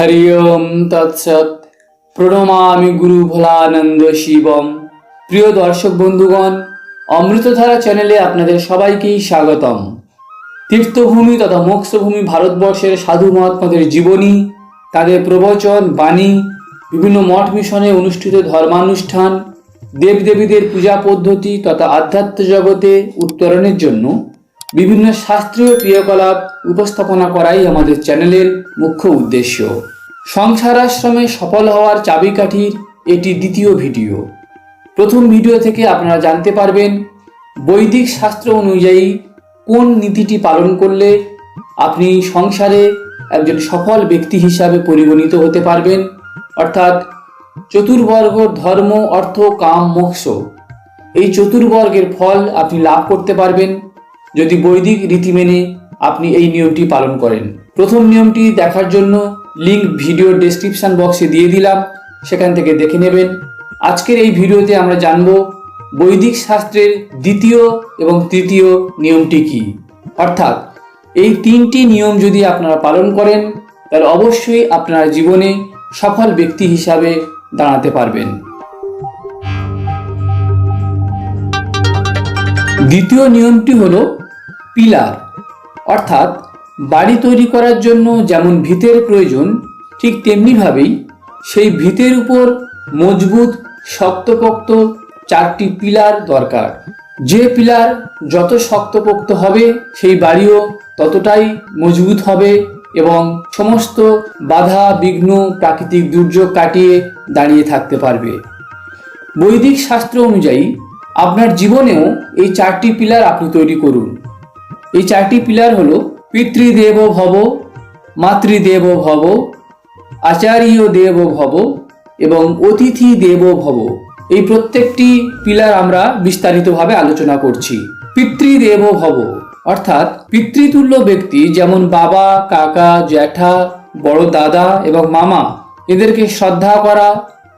হরি ওম তৎসৎ প্রণমামি গুরু ভোলানন্দ শিবম প্রিয় দর্শক বন্ধুগণ, অমৃতধারা চ্যানেলে আপনাদের সবাইকেই স্বাগতম। তীর্থভূমি তথা মোক্ষভূমি ভারতবর্ষের সাধু মহাত্মাদের জীবনী, তাদের প্রবচন, বাণী, বিভিন্ন মঠ মিশনে অনুষ্ঠিত ধর্মানুষ্ঠান, দেবদেবীদের পূজা পদ্ধতি তথা আধ্যাত্ম জগতে উত্তরণের জন্য বিভিন্ন শাস্ত্রীয় ক্রিয়াকলাপ উপস্থাপনা করাই আমাদের চ্যানেলের মুখ্য উদ্দেশ্য। সংসার আশ্রমে সফল হওয়ার চাবিকাঠির এটি দ্বিতীয় ভিডিও। প্রথম ভিডিও থেকে আপনারা জানতে পারবেন বৈদিক শাস্ত্র অনুযায়ী কোন নীতিটি পালন করলে আপনি সংসারে একজন সফল ব্যক্তি হিসাবে পরিগণিত হতে পারবেন। অর্থাৎ চতুর্বর্গ ধর্ম, অর্থ, কাম, মোক্ষ। এই চতুর্বর্গের ফল আপনি লাভ করতে পারবেন। যদি বৈদিক রীতি মেনে আপনি এই নিয়মটি পালন করেন। প্রথম নিয়মটি দেখার জন্য লিংক ভিডিও ডেসক্রিপশন বক্সে দিয়ে দিলাম, সেখান থেকে দেখে নেবেন। আজকের এই ভিডিওতে আমরা জানব বৈদিক শাস্ত্রের দ্বিতীয় এবং তৃতীয় নিয়মটি কি। অর্থাৎ এই তিনটি নিয়ম যদি আপনারা পালন করেন, তাহলে অবশ্যই আপনার জীবনে সফল ব্যক্তি হিসাবে দাঁড়াতে পারবেন। দ্বিতীয় নিয়মটি হলো পিলার, অর্থাৎ বাড়ি তৈরি করার জন্য যেমন ভিতের প্রয়োজন, ঠিক তেমনিভাবেই সেই ভিতের উপর মজবুত, শক্তপোক্ত চারটি পিলার দরকার। যে পিলার যত শক্তপোক্ত হবে, সেই বাড়িও ততটাই মজবুত হবে এবং সমস্ত বাধা, বিঘ্ন, প্রাকৃতিক দুর্যোগ কাটিয়ে দাঁড়িয়ে থাকতে পারবে। বৈদিক শাস্ত্র অনুযায়ী, আপনার জীবনেও এই চারটি পিলার আপনি তৈরি করুন। এই চারটি পিলার হলো পিতৃদেব ভব, মাতৃদেব ভব, আচার্য দেব ভব এবং অতিথি দেব ভব। এই প্রত্যেকটি পিলার আমরা বিস্তারিতভাবে আলোচনা করছি। পিতৃদেব ভব, অর্থাৎ পিতৃতুল্য ব্যক্তি যেমন বাবা, কাকা, জ্যাঠা, বড় দাদা এবং মামা, এদেরকে শ্রদ্ধা করা,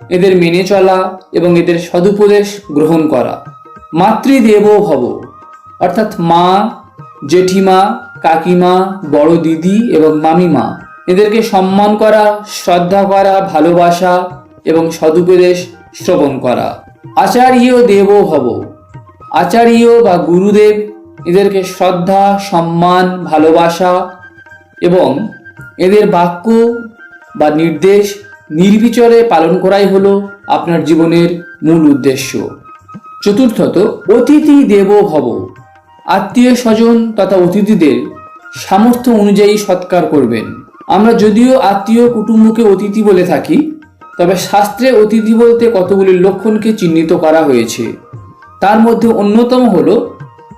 এদের মেনে চলা এবং এদের সদুপদেশ গ্রহণ করা। মাতৃদেব ভব, অর্থাৎ মা জেঠিমা, কাকিমা, বড় দিদি এবং মামিমা। এদেরকে সম্মান করা, শ্রদ্ধা করা, ভালোবাসা এবং সদুপদেশ শ্রবণ করা। আচার্য দেব ভব। আচার্য বা গুরুদেব এদেরকে শ্রদ্ধা, সম্মান, ভালোবাসা এবং এদের বাক্য বা নির্দেশ নির্বিচারে পালন করাই হলো আপনার জীবনের মূল উদ্দেশ্য। চতুর্থত, অতিথি দেব ভব। আত্মীয় স্বজন তথা অতিথিদের সামর্থ্য অনুযায়ী সৎকার করবেন। আমরা যদিও আত্মীয় কুটুম্বকে অতিথি বলে থাকি, তবে শাস্ত্রে অতিথি বলতে কতগুলি লক্ষণকে চিহ্নিত করা হয়েছে। তার মধ্যে অন্যতম হল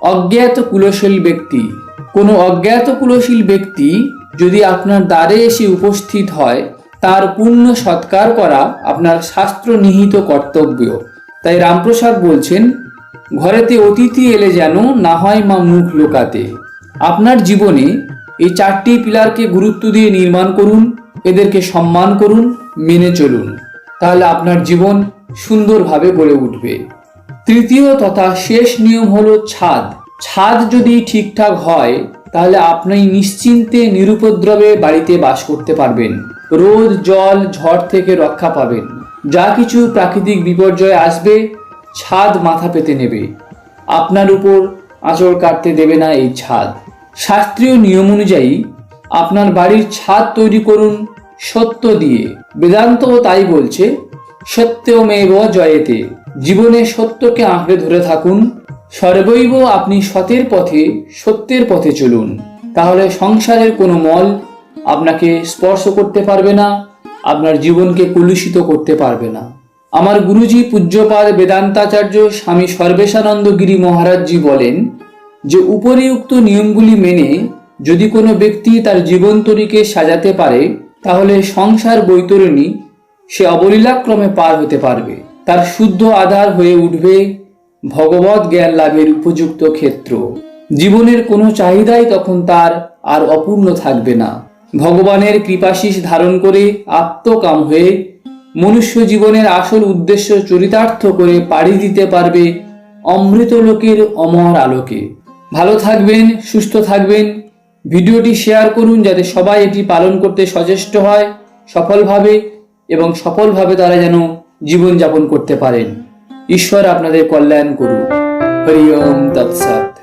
অজ্ঞাত কুলশীল ব্যক্তি। কোনো অজ্ঞাত কুলশীল ব্যক্তি যদি আপনার দ্বারে এসে উপস্থিত হয়, তার পূর্ণ সৎকার করা আপনার শাস্ত্র নিহিত কর্তব্য। তাই রামপ্রসাদ বলছেন ঘরেতে অতিথি এলে যেন না হয় মা মুখ লোকাতে। আপনার জীবনে এই চারটি পিলারকে গুরুত্ব দিয়ে নির্মাণ করুন, এদেরকে সম্মান করুন, মেনে চলুন। তাহলে আপনার জীবন সুন্দরভাবে গড়ে উঠবে। তৃতীয় তথা শেষ নিয়ম হলো ছাদ। ছাদ যদি ঠিকঠাক হয়, তাহলে আপনি নিশ্চিন্তে নিরুপদ্রবে বাড়িতে বাস করতে পারবেন। রোদ, জল, ঝড় থেকে রক্ষা পাবেন। যা কিছু প্রাকৃতিক বিপর্যয় আসবে ছাদ মাথা পেতে নেবে। আপনার উপর আঁচড় কাটতে দেবে না এই ছাদ। শাস্ত্রীয় নিয়ম অনুযায়ী আপনার বাড়ির ছাদ তৈরি করুন সত্য দিয়ে। বেদান্ত তাই বলছে সত্যমেব জয়েতে। জীবনে সত্যকে আঁকড়ে ধরে থাকুন। সর্বৈব আপনি সতের পথে, সত্যের পথে চলুন। তাহলে সংসারের কোনো মল আপনাকে স্পর্শ করতে পারবে না, আপনার জীবনকে কলুষিত করতে পারবে না। আমার গুরুজি পূজ্যপাদ বেদান্তাচার্য স্বামী সর্বেশানন্দ গিরি মহারাজজি বলেন যে উপরিউক্ত নিয়মগুলি মেনে যদি কোনো ব্যক্তি তার জীবনতরীকে সাজাতে পারে, তাহলে সংসার বৈতরণী সে অবলীলাক্রমে পার হতে পারবে। তার শুদ্ধ আধার হয়ে উঠবে ভগবত জ্ঞান লাভের উপযুক্ত ক্ষেত্র। জীবনের কোনো চাহিদাই তখন তার আর অপূর্ণ থাকবে না। ভগবানের কৃপাশিস ধারণ করে আত্মকাম হয়ে মনুষ্য জীবনের আসল উদ্দেশ্য চরিতার্থ করে পাড়ি দিতে পারবে অমৃত লোকের অমর আলোকে। ভালো থাকবেন, সুস্থ থাকবেন। ভিডিওটি শেয়ার করুন যাতে সবাই এটি পালন করতে সচেষ্ট হয় সফলভাবে এবং সফলভাবে তারা যেন জীবনযাপন করতে পারেন। ঈশ্বর আপনাদের কল্যাণ করুন। হরি ওম তৎসৎ।